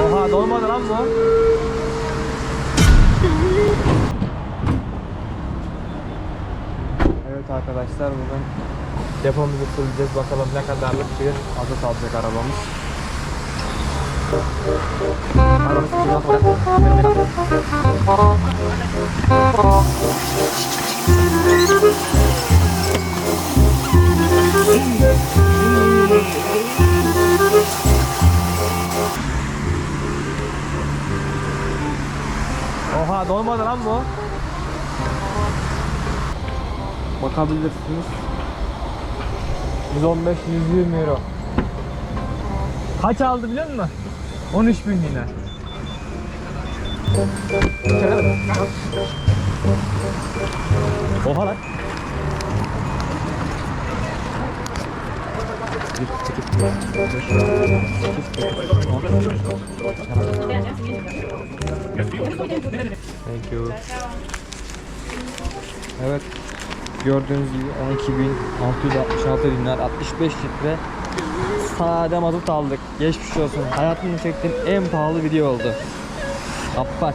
Oha dolmadı lan bu. Evet arkadaşlar bugün depomuzu fullleyeceğiz. Bakalım ne kadarlık bir azot alacak arabamız. Arabası Oha dolmadı lan bu. Bakabilirsiniz. 115 120 euro. Kaç aldı biliyor musun? 13 bin dinar. Oha lan. Thank you. Evet. Gördüğünüz gibi 12.666 dinar 65 litre sade mazot aldık. Geçmiş olsun. Hayatımda çektiğim en pahalı video oldu. Kapat.